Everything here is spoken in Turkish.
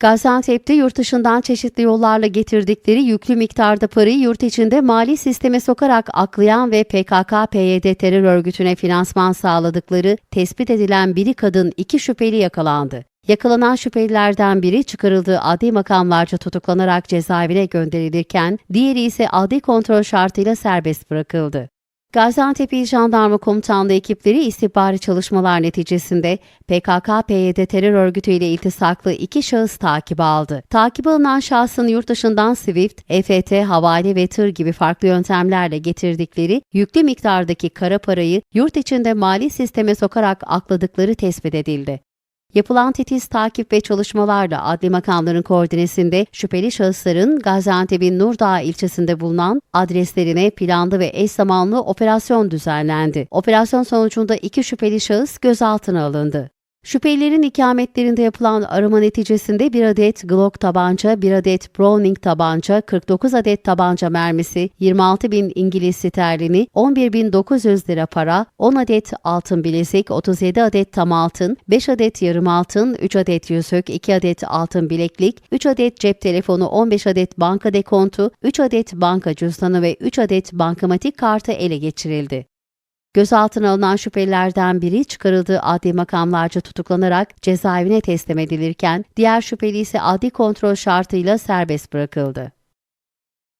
Gaziantep'te yurt dışından çeşitli yollarla getirdikleri yüklü miktarda parayı yurt içinde mali sisteme sokarak aklayan ve PKK-PYD terör örgütüne finansman sağladıkları tespit edilen biri kadın iki şüpheli yakalandı. Yakalanan şüphelilerden biri çıkarıldığı adli makamlarca tutuklanarak cezaevine gönderilirken diğeri ise adli kontrol şartıyla serbest bırakıldı. Gaziantep İl Jandarma Komutanlığı ekipleri istihbari çalışmalar neticesinde PKK-PYD terör örgütü ile iltisaklı iki şahıs takibe aldı. Takip alınan şahsın yurt dışından Swift, EFT, havale ve tır gibi farklı yöntemlerle getirdikleri yüklü miktardaki kara parayı yurt içinde mali sisteme sokarak akladıkları tespit edildi. Yapılan titiz takip ve çalışmalarla adli makamların koordinesinde şüpheli şahısların Gaziantep'in Nurdağ ilçesinde bulunan adreslerine planlı ve eş zamanlı operasyon düzenlendi. Operasyon sonucunda iki şüpheli şahıs gözaltına alındı. Şüphelilerin ikametlerinde yapılan arama neticesinde bir adet Glock tabanca, bir adet Browning tabanca, 49 adet tabanca mermisi, 26 bin İngiliz sterlini, 11.900 lira para, 10 adet altın bilezik, 37 adet tam altın, 5 adet yarım altın, 3 adet yüzük, 2 adet altın bileklik, 3 adet cep telefonu, 15 adet banka dekontu, 3 adet banka cüzdanı ve 3 adet bankamatik kartı ele geçirildi. Gözaltına alınan şüphelilerden biri çıkarıldığı adli makamlarca tutuklanarak cezaevine teslim edilirken diğer şüpheli ise adli kontrol şartıyla serbest bırakıldı.